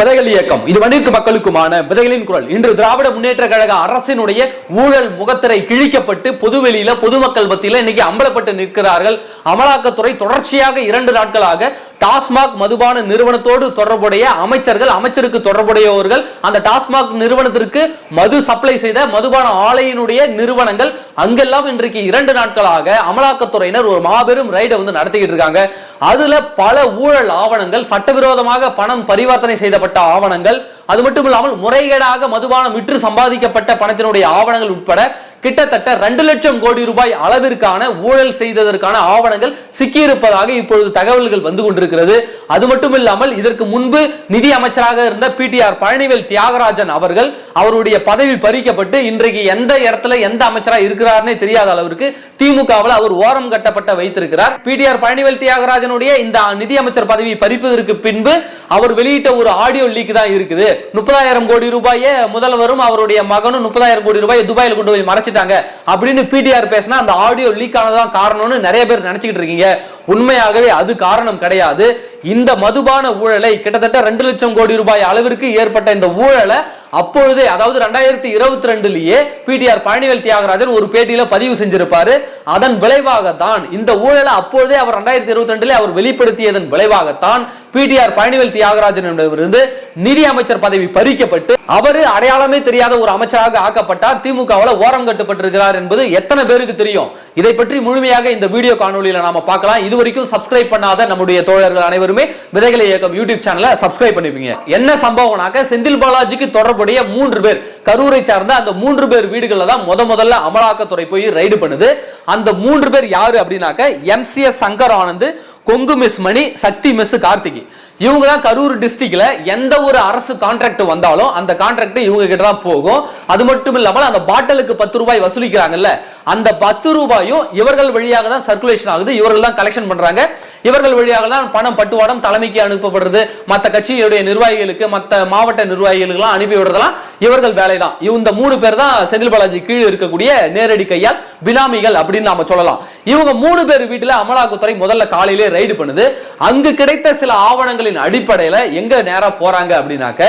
விதைகள் இயக்கம். இது வணிக மக்களுக்குமான விதைகளின் குரல். இன்று திராவிட முன்னேற்ற கழக அரசினுடைய ஊழல் முகத்திரை கிழிக்கப்பட்டு பொதுவெளியில பொதுமக்கள் மத்தியில இன்னைக்கு அம்பலப்பட்டு நிற்கிறார்கள். அமலாக்கத்துறை தொடர்ச்சியாக இரண்டு நாட்களாக டாஸ்மாக் மதுபான நிறுவனத்தோடு தொடர்புடைய அமைச்சர்கள் அமைச்சருக்கு தொடர்புடையவர்கள் அந்த டாஸ்மாக் நிறுவனத்திற்கு மது சப்ளை செய்த மதுபான ஆலையினுடைய நிறுவனங்கள் அங்கெல்லாம் இன்றைக்கு இரண்டு நாட்களாக அமலாக்கத்துறையினர் ஒரு மாபெரும் ரைடை வந்து நடத்திக்கிட்டு இருக்காங்க. அதுல பல ஊழல் ஆவணங்கள் சட்டவிரோதமாக பணம் பரிவர்த்தனை செய்யப்பட்ட ஆவணங்கள் அது மட்டும் இல்லாமல் முறைகேடாக மதுபானம் விற்று சம்பாதிக்கப்பட்ட பணத்தினுடைய ஆவணங்கள் உட்பட கிட்டத்தட்ட ரெண்டு லட்சம் கோடி ரூபாய் அளவிற்கான ஊழல் செய்ததற்கான ஆவணங்கள் சிக்கியிருப்பதாக இப்பொழுது தகவல்கள் வந்து கொண்டிருக்கிறது. அது மட்டும் இல்லாமல் இதற்கு முன்பு நிதி அமைச்சராக இருந்த P T R Palanivel Thiagarajan அவர்கள் அவருடைய பதவி பறிக்கப்பட்டு இன்றைக்கு எந்த இடத்துல எந்த அமைச்சராக இருக்கிறார்னே தெரியாத அளவிற்கு திமுகவில் அவர் ஓரம் கட்டப்பட்ட வைத்திருக்கிறார். பி டி ஆர் பழனிவேல் தியாகராஜனுடைய இந்த நிதி அமைச்சர் பதவி பறிப்பதற்கு பின்பு அவர் வெளியிட்ட ஒரு ஆடியோ லீக் தான் இருக்குது. முப்பதாயிரம் கோடி ரூபாயை முதல்வரும் அவருடைய மகனும் முப்பதாயிரம் கோடி ரூபாயை துபாயில் கொண்டு போய் மறைச்சு மறைச்சிட்டாங்க அப்படின்னு பிடிஆர் பேசினா அந்த ஆடியோ லீக் ஆனதான் காரணம்னு நிறைய பேர் நினைச்சுக்கிட்டு இருக்கீங்க. உண்மையாகவே அது காரணம் கிடையாது. இந்த மதுபான ஊழலை கிட்டத்தட்ட ரெண்டு லட்சம் கோடி ரூபாய் அளவிற்கு ஏற்பட்ட இந்த ஊழலை அப்பொழுதே அதாவது ரெண்டாயிரத்தி இருபத்தி ரெண்டுலயே பிடிஆர் பழனிவேல் தியாகராஜன் ஒரு பேட்டியில பதிவு செஞ்சிருப்பாரு. அதன் விளைவாகத்தான் இந்த ஊழலை அப்பொழுதே அவர் ரெண்டாயிரத்தி இருபத்தி ரெண்டுல அவர் வெளிப்படுத்தியதன் விளைவாகத்தான் பிடிஆர் பழனிவேல் தியாகராஜனிடமிருந்து நிதி அமைச்சர் பதவி பறிக்கப்பட்டு அவரு அடையாளமே தெரியாத ஒரு அமைச்சராக ஆக்கப்பட்டார். திமுகவில் ஓரம் கட்டுப்பட்டிருக்கிறார் என்பது எத்தனை பேருக்கு தெரியும்? இதை பற்றி முழுமையாக இந்த வீடியோ காணொலியில நாம பார்க்கலாம். இது வரைக்கும் சப்ஸ்கிரைப் பண்ணாத நம்முடைய தோழர்கள் அனைவருமே விதைகளை இயக்கம் யூடியூப் சேனலை சப்ஸ்கிரைப் பண்ணிப்பீங்க. என்ன சம்பவம்னாக்க செந்தில் பாலாஜிக்கு தொடர்பு தொடர்புடைய மூன்று பேர். கரூரை சார்ந்த அந்த மூன்று பேர் வீடுகளில் தான் முத முதல்ல அமலாக்கத்துறை போய் ரைடு பண்ணுது. அந்த மூன்று பேர் யாரு அப்படின்னாக்க MCS Shankar Anand Kongu miss Mani Sakthi miss Karthiki. இவங்க தான் கரூர் டிஸ்ட்ரிக்ட்ல எந்த ஒரு அரசு கான்ட்ராக்ட் வந்தாலும் அந்த கான்ட்ராக்ட் இவங்க கிட்ட தான் போகும். அது மட்டும் இல்லாமல் அந்த பாட்டிலுக்கு பத்து ரூபாய் வசூலிக்கிறாங்கல்ல அந்த பத்து ரூபாயும் இவர்கள் வழியாக தான் சர்க்குலேஷன் ஆகுது. இவர்கள் தான் கலெக்ஷன் பண்றாங்க. இவர்கள் வழியாக தான் பணம் பட்டுவாடம் தலைமைக்கு அனுப்பப்படுறது. மற்ற கட்சியுடைய நிர்வாகிகளுக்கு மற்ற மாவட்ட நிர்வாகிகளுக்கு அனுப்பி விடுறதெல்லாம் இவர்கள் வேலை தான் இந்த மூணு பேர் தான் செந்தில் பாலாஜி கீழ் இருக்கக்கூடிய நேரடி கையால் பினாமிகள் அப்படின்னு நாம சொல்லலாம். இவங்க மூணு பேர் வீட்டுல அமலாக்கத்துறை முதல்ல காலையிலே ரைடு பண்ணுது. அங்கு கிடைத்த சில ஆவணங்களின் அடிப்படையில எங்க நேரா போறாங்க அப்படின்னாக்க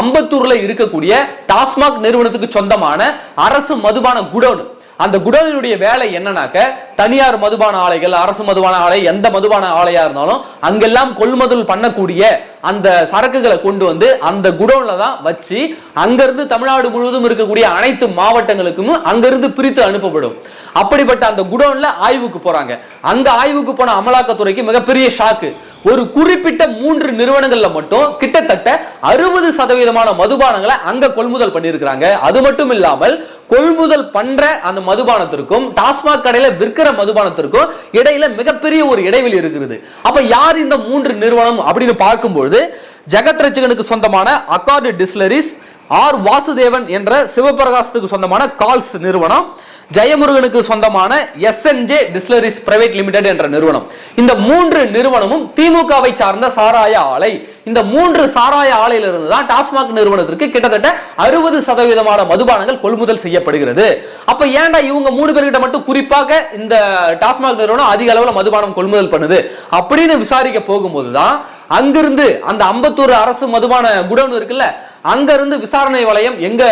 அம்பத்தூர்ல இருக்கக்கூடிய டாஸ்மாக் நிறுவனத்துக்கு சொந்தமான அரசு மதுபான குடோன் அந்த குடோனினுடைய வேலை என்னன்னாக்க தனியார் மதுபான ஆலைகள் அரசு மதுபான ஆலை எந்த மதுபான ஆலையா இருந்தாலும் அங்கெல்லாம் கொள்முதல் பண்ணக்கூடிய அந்த சரக்குகளை கொண்டு வந்து அந்த குடோன்ல தான் வச்சு அங்கிருந்து தமிழ்நாடு முழுவதும் இருக்கக்கூடிய அனைத்து மாவட்டங்களுக்கும் அங்கிருந்து பிரித்து அனுப்பப்படும். அப்படிப்பட்ட அந்த குடோன்ல ஆய்வுக்கு போறாங்க. அங்க ஆய்வுக்கு போன அமலாக்கத்துறைக்கு மிகப்பெரிய ஷாக்கு. ஒரு குறிப்பிட்ட மூன்று நிறுவனங்கள்ல மட்டும் கிட்டத்தட்ட அறுபது சதவீதமான மதுபானங்களை அங்க கொள்முதல் பண்ணியிருக்கிறாங்க. அது மட்டும் இல்லாமல் கொள்முதல் பண்ற அந்த மதுபானத்திற்கும் டாஸ்மாக் கடையில விற்கிற மதுபானத்திற்கும் இடையில மிகப்பெரிய ஒரு இடைவெளி இருக்கிறது. அப்ப யார் இந்த மூன்று நிறுவனம் அப்படின்னு பார்க்கும்பொழுது ஜெகத் ரச்சகனுக்கு சொந்தமான அக்கார்டு டிஸ்லரிஸ் ஆர். வாசுதேவன் என்ற சிவபிரகாசத்துக்கு சொந்தமான கால்ஸ் நிறுவனம் ஜெயமுருகனுக்கு சொந்தமான எஸ்என்ஜே டிஸ்லரிஸ் பிரைவேட் லிமிடெட் என்ற நிறுவனம். இந்த மூன்று நிறுவனமும் திமுகவை சார்ந்த சாராய ஆலை இந்த மூன்று சாராய ஆலையிலிருந்து தான் டாஸ்மாக் நிறுவனத்திற்கு கிட்டத்தட்ட அறுபது சதவீதமான மதுபானங்கள் கொள்முதல் செய்யப்படுகிறது. அப்ப ஏன்டா இவங்க மூணு பேர்கிட்ட மட்டும் குறிப்பாக இந்த டாஸ்மாக் நிறுவனம் அதிக அளவில் மதுபானம் கொள்முதல் பண்ணுது? அப்படின்னு விசாரிக்க போகும்போது தான் அங்கிருந்து அந்த அம்பத்தூர் அரசு மதுபான குடோன் இருக்குல்ல அங்கிருந்து விசாரணை வளையம் எங்க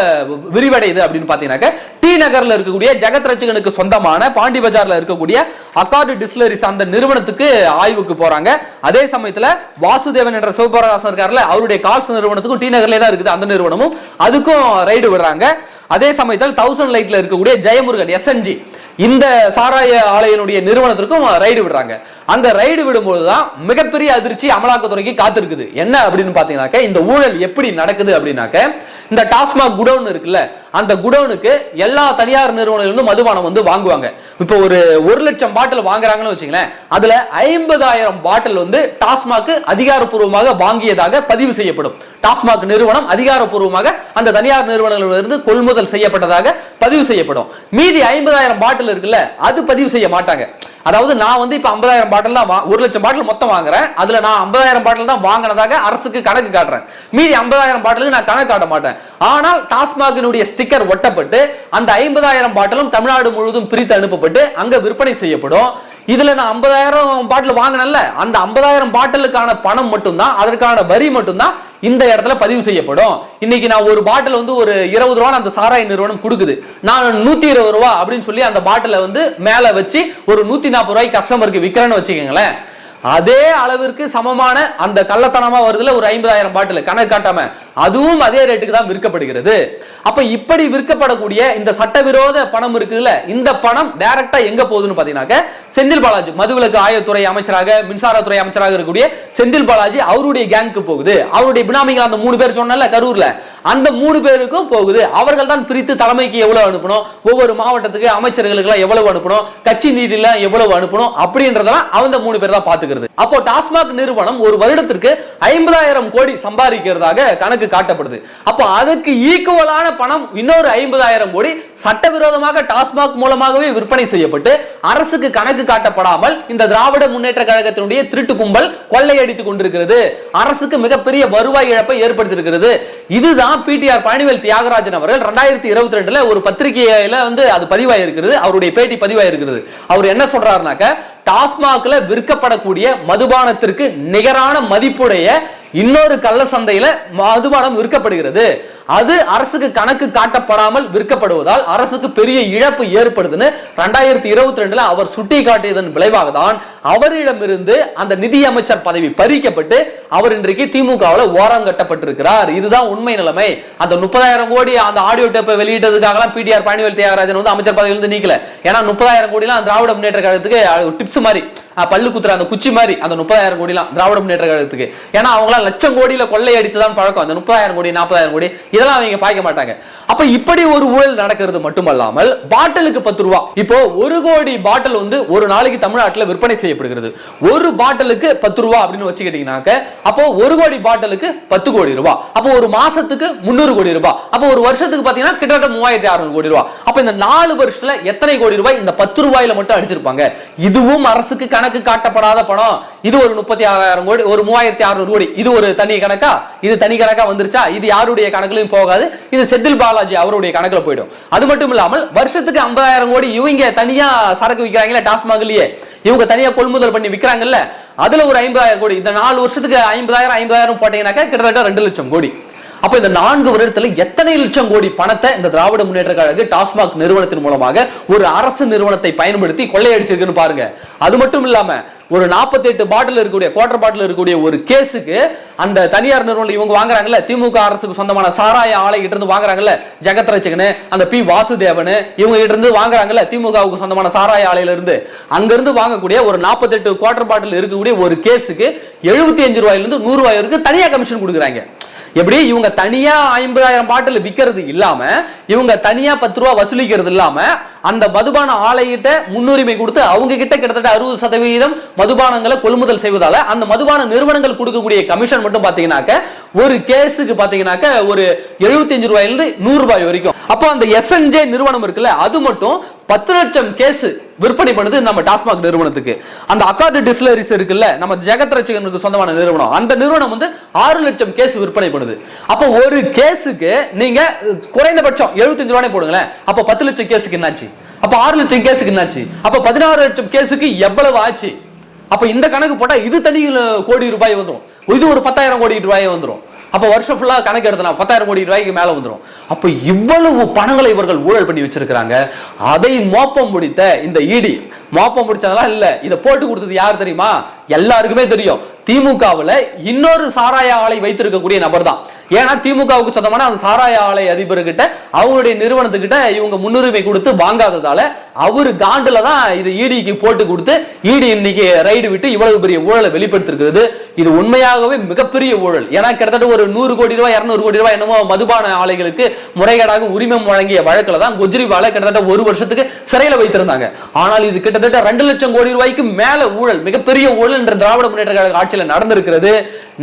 விரிவடையுது அப்படின்னு பாத்தீங்கன்னாக்க டி நகர்ல இருக்கக்கூடிய ஜெகத் ரட்சகனுக்கு சொந்தமான பாண்டி பஜார்ல இருக்கக்கூடிய அக்கார்டு டிஸ்லரிஸ் அந்த நிறுவனத்துக்கு ஆய்வுக்கு போறாங்க. அதே சமயத்துல வாசுதேவன் என்ற சிவபிரகாசன் இருக்காருல அவருடைய கால்ஸ் நிறுவனத்துக்கும் டி நகர்ல தான் இருக்குது அந்த நிறுவனமும். அதுக்கும் ரைடு விடுறாங்க. அதே சமயத்தில் தௌசண்ட் லைட்ல இருக்கக்கூடிய ஜெயமுருகன் எஸ்என்ஜி இந்த சாராய ஆலையினுடைய நிறுவனத்திற்கும் ரைடு விடுறாங்க. அந்த ரைடு விடும்போது தான் மிகப்பெரிய அதிர்ச்சி அமலாக்கத்துறைக்கு காத்திருக்குது. என்ன அப்படின்னு பாத்தீங்கன்னாக்க இந்த ஊழல் எப்படி நடக்குது அப்படின்னாக்க இந்த டாஸ்மாக் குடோன் இருக்குல்ல அந்த குடோனுக்கு எல்லா தனியார் நிறுவனங்களும் மதுபானம் வந்து வாங்குவாங்க. இப்போ ஒரு ஒரு லட்சம் பாட்டில் வாங்குறாங்கன்னு வச்சுங்களேன் அதுல ஐம்பதாயிரம் பாட்டில் வந்து டாஸ்மாக் அதிகாரப்பூர்வமாக வாங்கியதாக பதிவு செய்யப்படும். டாஸ்மாக் நிறுவனம் அதிகாரப்பூர்வமாக அந்த தனியார் நிறுவனங்களிலிருந்து கொள்முதல் செய்யப்பட்டதாக பதிவு செய்யப்படும். மீதி ஐம்பதாயிரம் பாட்டில் இருக்குல்ல அது பதிவு செய்ய மாட்டாங்க. அதாவது நான் வந்து இப்ப ஐம்பதாயிரம் பாட்டில் தான் ஒரு லட்சம் பாட்டில் மொத்தம் வாங்குறேன். அதுல நான் ஐம்பதாயிரம் பாட்டில் தான் வாங்கினதாக அரசுக்கு கணக்கு காட்டுறேன். மீதி ஐம்பதாயிரம் பாட்டிலுக்கு நான் கணக்கு காட்ட மாட்டேன். ஆனால் டாஸ்மாகினுடைய ஸ்டிக்கர் ஒட்டப்பட்டு அந்த ஐம்பதாயிரம் பாட்டிலும் தமிழ்நாடு முழுவதும் பிரித்து அனுப்பப்பட்டு அங்க விற்பனை செய்யப்படும். இதுல நான் ஐம்பதாயிரம் பாட்டில் வாங்கினேன்ல அந்த ஐம்பதாயிரம் பாட்டிலுக்கான பணம் மட்டும்தான் அதற்கான வரி மட்டும்தான் இந்த இடத்துல பதிவு செய்யப்படும். இன்னைக்கு நான் ஒரு பாட்டில் வந்து ஒரு இருபது ரூபா அந்த சாராய நிறுவனம் கொடுக்குது. நான் நூத்தி இருபது ரூபா அப்படின்னு சொல்லி அந்த பாட்டில வந்து மேல வச்சு ஒரு நூத்தி நாற்பது ரூபாய்க்கு கஸ்டமருக்கு விற்கிறேன்னு வச்சுக்கோங்களேன். அதே அளவிற்கு சமமான அந்த கள்ளத்தனமா வருதுல ஒரு ஐம்பதாயிரம் பாட்டில். கணக்கு காட்டாம. அதுவும் அதே ரேட்டுக்கு தான் விற்கப்படுகிறது. அப்ப இப்படி விற்கப்படக்கூடிய இந்த சட்டவிரோத பணம் இருக்குதுல்ல இந்த பணம் டைரக்டா எங்க போகுதுன்னு பாத்தீங்கன்னாக்க செந்தில் பாலாஜி மதுவிலக்கு ஆயத்துறை அமைச்சராக மின்சாரத்துறை அமைச்சராக இருக்கக்கூடிய செந்தில் பாலாஜி அவருடைய கேங்க்கு போகுது. அவருடைய பினாமிகள் அந்த மூணு பேர் சொன்னல கரூர்ல. அந்த மூணு பேருக்கும் போகுது. அவர்கள் தான் பிரித்து தலைமைக்கு எவ்வளவு அனுப்பணும்? ஒவ்வொரு மாவட்டத்துக்கு அமைச்சர்களுக்கு எல்லாம் எவ்வளவு அனுப்பணும்? கட்சி நிதியில எவ்வளவு அனுப்பணும்? அப்படின்றதெல்லாம் அவங்க மூணு பேர் தான் பாத்துக்கிறது அப்போ டாஸ்மாக் நிறுவனம் ஒரு வருடத்திற்கு ஐம்பதாயிரம் கோடி சம்பாதிக்கிறதாக கணக்கு காட்டப்படுது. அப்போ அதுக்கு ஈக்குவலான பணம் இன்னொரு ஐம்பதாயிரம் கோடி சட்டவிரோதமாக டாஸ்மாக் மூலமாகவே விற்பனை செய்யப்பட்டு அரசுக்கு கணக்கு காட்டப்படாமல் இந்த திராவிட முன்னேற்ற கழகத்தினுடைய திருட்டு கும்பல் கொள்ளையடித்துக் கொண்டிருக்கிறது. அரசுக்கு மிகப்பெரிய வருவாய் இழப்பை ஏற்படுத்தியிருக்கிறது. இதுதான் பிடிஆர் பழனிவேல் தியாகராஜன் அவர்கள் ரெண்டாயிரத்தி இருபத்தி ரெண்டுல ஒரு பத்திரிகையில வந்து அது பதிவாயிருக்கிறது. அவருடைய பேட்டி பதிவாயிருக்கிறது. அவர் என்ன சொல்றாருனாக்க டாஸ்மாக்ல விற்கப்படக்கூடிய மதுபானத்திற்கு நிகரான மதிப்புடைய இன்னொரு கள்ள சந்தையில மதுபானம் விற்கப்படுகிறது. அது அரசுக்கு கணக்கு காட்டப்படாமல் விற்கப்படுவதால் அரசுக்கு பெரிய இழப்பு ஏற்படுதுன்னு ரெண்டாயிரத்தி இருபத்தி ரெண்டுல அவர் சுட்டி காட்டியதன் விளைவாக தான் அவரிடமிருந்து அந்த நிதி அமைச்சர் பதவி பறிக்கப்பட்டு அவர் இன்றைக்கு திமுகவில் ஓரங்கட்டப்பட்டிருக்கிறார் இதுதான் உண்மை நிலைமை. அந்த முப்பதாயிரம் கோடி அந்த ஆடியோ டேப்பை வெளியிட்டதுக்காக பிடிஆர் பழனிவேல் தியாகராஜன் வந்து அமைச்சர் பதவியிலிருந்து நீக்கல. ஏன்னா முப்பதாயிரம் கோடிலாம் திராவிட முன்னேற்ற கழகத்துக்கு டிப்ஸ் மாதிரி. பல்லு குத்துற அந்த குச்சி மாதிரி அந்த முப்பதாயிரம் கோடிலாம் திராவிட முன்னேற்ற கழகத்துக்கு. ஏன்னா அவங்களாம் லட்சம் கோடியில கொள்ளை அடித்து தான் பழக்கம். அந்த முப்பதாயிரம் கோடி நாற்பதாயிரம் கோடி இதெல்லாம் அவங்க பாய்க்க மாட்டாங்க. அப்ப இப்படி ஒரு ஊழல் நடக்கிறது மட்டுமல்லாமல் பாட்டிலுக்கு பத்து ரூபா. இப்போ ஒரு கோடி பாட்டில் வந்து ஒரு நாளைக்கு தமிழ்நாட்டில் விற்பனை செய்யப்படுகிறது. ஒரு பாட்டிலுக்கு பத்து ரூபா அப்படின்னு வச்சுக்கிட்டீங்கன்னாக்க அப்போ ஒரு கோடி பாட்டிலுக்கு பத்து கோடி ரூபாய் அப்போ ஒரு மாசத்துக்கு முந்நூறு கோடி ரூபாய் அப்போ ஒரு வருஷத்துக்கு பாத்தீங்கன்னா கிட்டத்தட்ட மூவாயிரத்தி அறுநூறு கோடி ரூபாய் அப்ப இந்த நாலு வருஷத்துல எத்தனை கோடி ரூபாய் இந்த பத்து ரூபாயில மட்டும் அடிச்சிருப்பாங்க? இதுவும் அரசுக்கு கணக்கு காட்டப்படாத பணம். இது ஒரு முப்பத்தி ஆறாயிரம் கோடி ஒரு மூவாயிரத்தி அறுநூறு கோடி. இது ஒரு தனி கணக்கா? இது தனி கணக்கா வந்துருச்சா? இது யாருடைய கணக்குலயும் போகாது. இது செந்தில் பாலாஜி அவருடைய கணக்குல போயிடும். அது மட்டும் இல்லாமல் வருஷத்துக்கு ஐம்பதாயிரம் கோடி இவங்க தனியா சரக்கு விற்கிறாங்களே டாஸ்மாக்லயே. இவங்க தனியா கொள்முதல் பண்ணி விற்கிறாங்கல்ல அதுல ஒரு ஐம்பதாயிரம் கோடி. இந்த நாலு வருஷத்துக்கு ஐம்பதாயிரம் ஐம்பதாயிரம் போட்டீங்கன்னாக்கா கிட்டத்தட்ட ரெண்டு லட்சம் கோடி. அப்ப இந்த நான்கு வருடத்துல எத்தனை லட்சம் கோடி பணத்தை இந்த திராவிட முன்னேற்ற கழக டாஸ்மாக் நிறுவனத்தின் மூலமாக ஒரு அரசு நிறுவனத்தை பயன்படுத்தி கொள்ளையடிச்சிருக்குன்னு பாருங்க. அது மட்டும் இல்லாம ஒரு 48 எட்டு பாட்டில் இருக்கக்கூடிய குவார்டர் பாட்டில் இருக்கக்கூடிய ஒரு கேஸுக்கு அந்த தனியார் நிறுவனம் இவங்க வாங்குறாங்கல்ல திமுக அரசுக்கு சொந்தமான சாராய ஆலை கிட்ட இருந்து வாங்குறாங்கல்ல ஜெகத் ரட்சகனு அந்த பி வாசுதேவனு இவங்க கிட்ட இருந்து வாங்குறாங்கல்ல திமுகவுக்கு சொந்தமான சாராய ஆலையில இருந்து. அங்க இருந்து வாங்கக்கூடிய ஒரு 48 எட்டு குவார்டர் பாட்டில் இருக்கக்கூடிய ஒரு கேஸுக்கு எழுபத்தி அஞ்சு ரூபாயிலிருந்து நூறு ரூபாய் வரைக்கும் தனியா கமிஷன் கொடுக்குறாங்க. எப்படி? இவங்க தனியா ஐம்பதாயிரம் பாட்டில் விற்கிறது இல்லாம இவங்க தனியா பத்து ரூபா வசூலிக்கிறது இல்லாம அந்த மதுபான ஆலையிட்ட முன்னுரிமை கொடுத்து அவங்க கிட்ட கிட்டத்தட்ட அறுபது சதவீதம் மதுபானங்களை கொள்முதல் செய்வதால அந்த மதுபான நிறுவனங்கள் கொடுக்கக்கூடிய கமிஷன் மட்டும் பாத்தீங்கன்னாக்க ஒரு கேஸுக்கு பாத்தீங்கன்னாக்க ஒரு எழுபத்தி அஞ்சு ரூபாயிலிருந்து நூறு ரூபாய் வரைக்கும். அப்போ அந்த எஸ்என்ஜே நிறுவனம் இருக்குல்ல அது மட்டும் பத்து லட்சம் கேஸ் விற்பனை பண்ணுது நம்ம டாஸ்மாக் நிறுவனத்துக்கு. அந்த அக்கார்டு டிஸ்லரிஸ் இருக்குல்ல நம்ம ஜெகத் ரச்சகனுக்கு சொந்தமான நிறுவனம். அந்த நிறுவனம் வந்து ஆறு லட்சம் கேஸ் விற்பனை பண்ணுது. அப்போ ஒரு கேஸுக்கு நீங்க குறைந்தபட்சம் 75 ரூபாய் போடுங்களேன். அப்போ பத்து லட்சம் கேஸுக்கு என்னாச்சு? அப்போ ஆறு லட்சம் கேஸுக்கு என்னாச்சு? அப்போ பதினாறு லட்சம் கேஸுக்கு எவ்வளவு ஆச்சு? அப்போ இந்த கணக்கு போட்டால் இது தனி கோடி ரூபாய் வந்துடும் இது ஒரு பத்தாயிரம் கோடி ரூபாய் வந்துடும் அப்போ வருஷம் ஃபுல்லாக கணக்கு எடுத்தலாம் பத்தாயிரம் கோடி ரூபாய்க்கு மேலே வந்துடும் அப்போ இவ்வளவு பணங்களை இவர்கள் ஊழல் பண்ணி வச்சிருக்கிறாங்க. அதை மோப்பம் முடித்த இந்த இடி மோப்பம் முடிச்சதெல்லாம் இல்லை. இதை போட்டு கொடுத்தது யார் தெரியுமா? எல்லாருக்குமே தெரியும். திமுகவில் இன்னொரு சாராய ஆலை வைத்திருக்கக்கூடிய நபர் தான் ஏன்னா திமுகவுக்கு சொந்தமான அந்த சாராய ஆலை அதிபர்கிட்ட அவருடைய நிறுவனத்துக்கிட்ட இவங்க முன்னுரிமை கொடுத்து வாங்காததால அவரு காண்டுல தான் இது இடிக்கு போட்டு கொடுத்து இடி இன்னைக்கு ரைடு விட்டு இவ்வளவு பெரிய ஊழலை வெளிப்படுத்திருக்கிறது. இது உண்மையாகவே மிகப்பெரிய ஊழல். ஏன்னா கிட்டத்தட்ட ஒரு நூறு கோடி ரூபாய் இரநூறு கோடி ரூபாய் என்னமோ மதுபான ஆலைகளுக்கு முறைகேடாக உரிமம் வழங்கிய வழக்கில் தான் குஜ்ரிவால கிட்டத்தட்ட ஒரு வருஷத்துக்கு சிறையில் வைத்திருந்தாங்க. ஆனால் இது கிட்டத்தட்ட ரெண்டு லட்சம் கோடி ரூபாய்க்கு மேல ஊழல் மிகப்பெரிய ஊழல் என்ற திராவிட முன்னேற்ற கழக ஆட்சியில் நடந்திருக்கிறது.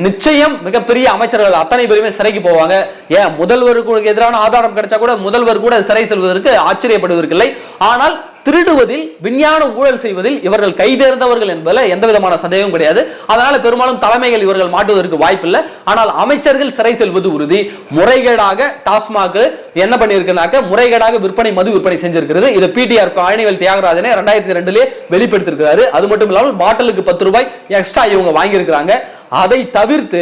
நிச்சயம் மிகப்பெரிய அமைச்சர்கள் அத்தனை பேருமே சிறைக்கு போவாங்க. ஏன்? முதல்வருக்கு எதிரான ஆதாரம் கிடைச்சா கூட முதல்வர் கூட சிறை செல்வதற்கு ஆச்சரியப்படுவதற்கில்லை ஆனால் திருடுவதில் விஞ்ஞான ஊழல் செய்வதில் இவர்கள் கைதேர்ந்தவர்கள் என்பதில் எந்த விதமான சந்தேகம் கிடையாது. அதனால பெரும்பாலும் தலைமைகள் இவர்கள் மாட்டுவதற்கு வாய்ப்பில்லை. ஆனால் அமைச்சர்கள் சிறை செல்வது உறுதி. முறைகேடாக டாஸ்மாக் என்ன பண்ணியிருக்கனாக்க முறைகேடாக விற்பனை மது விற்பனை செஞ்சிருக்கிறது. இது பிடிஆர் பழனிவேல் தியாகராஜனே ரெண்டாயிரத்தி ரெண்டுலேயே வெளிப்படுத்திருக்கிறாரு. அது மட்டும் இல்லாமல் பாட்டிலுக்கு பத்து ரூபாய் எக்ஸ்ட்ரா இவங்க வாங்கியிருக்கிறாங்க. அதை தவிர்த்து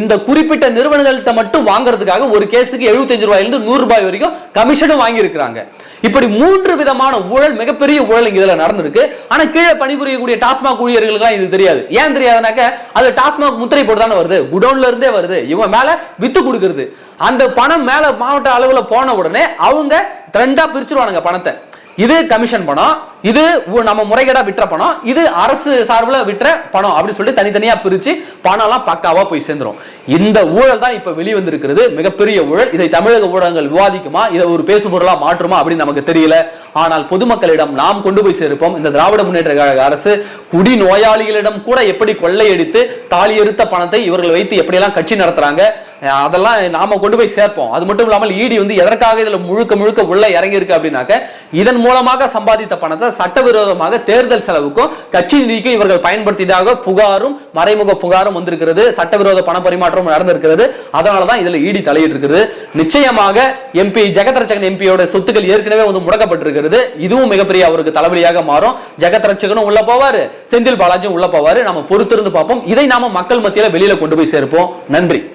இந்த குறிப்பிட்ட நிறுவனங்கள்கிட்ட மட்டும் வாங்குறதுக்காக ஒரு கேஸுக்கு 75 ரூபாயிலிருந்து நூறு ரூபாய் வரைக்கும் கமிஷனும் வாங்கியிருக்கிறாங்க. இப்படி மூன்று விதமான ஊழல் மிகப்பெரிய ஊழல் இங்க இதுல நடந்திருக்கு. ஆனா கீழே பணிபுரியக்கூடிய டாஸ்மாக் ஊழியர்களுக்கு இது தெரியாது. ஏன் தெரியாதுனாக்க அது டாஸ்மாக் முத்திரை போட்டு தானே வருது. குடோன்ல இருந்தே வருது. இவன் மேல வித்து கொடுக்கறது. அந்த பணம் மேல மாவட்ட அளவுல போன உடனே அவங்க ரெண்டா பிரிச்சிருவானுங்க பணத்தை. இது கமிஷன் பணம் இது நம்ம முறைகேடா விற்ற பணம் இது அரசு சார்பில் விற்ற பணம் அப்படின்னு சொல்லிட்டு தனித்தனியா பிரிச்சு பணம்லாம் பக்காவா போய் சேர்ந்துரும். இந்த ஊழல் தான் இப்ப வெளிவந்திருக்கிறது. மிகப்பெரிய ஊழல். இதை தமிழக ஊடகங்கள் விவாதிக்குமா? இதை ஒரு பேசுபொருளா மாற்றுமா அப்படின்னு நமக்கு தெரியல. ஆனால் பொதுமக்களிடம் நாம் கொண்டு போய் சேர்ப்போம். இந்த திராவிட முன்னேற்ற கழக அரசு குடி நோயாளிகளிடம் கூட எப்படி கொள்ளையடித்து தாலியறுத்த பணத்தை இவர்கள் வைத்து எப்படியெல்லாம் கட்சி நடத்துறாங்க அதெல்லாம் நாம கொண்டு போய் சேர்ப்போம். அது மட்டும் இல்லாமல் இடி வந்து எதற்காக இதுல முழுக்க முழுக்க உள்ள இறங்கி இருக்கு அப்படின்னாக்க இதன் மூலமாக சம்பாதித்த பணத்தை சட்டவிரோதமாக தேர்தல் செலவுக்கும் கட்சி நிதிக்கும் இவர்கள் பயன்படுத்தியதாக புகாரும் மறைமுக புகாரும் வந்திருக்கிறது. சட்டவிரோத பண பரிமாற்றம் நடந்திருக்கிறது. அதனாலதான் இதுல இடி தலையிட்டு இருக்கிறது நிச்சயமாக எம்பி ஜெகத்ரட்சகன் எம்பியோட சொத்துக்கள் ஏற்கனவே வந்து முடக்கப்பட்டிருக்கிறது. இதுவும் மிகப்பெரிய அவருக்கு தலைவலியாக மாறும். ஜெகத்ரட்சகனும் உள்ள போவாரு. செந்தில் பாலாஜியும் உள்ள போவாரு. நம்ம பொறுத்திருந்து பார்ப்போம். இதை நாம மக்கள் மத்தியில வெளியில கொண்டு போய் சேர்ப்போம். நன்றி.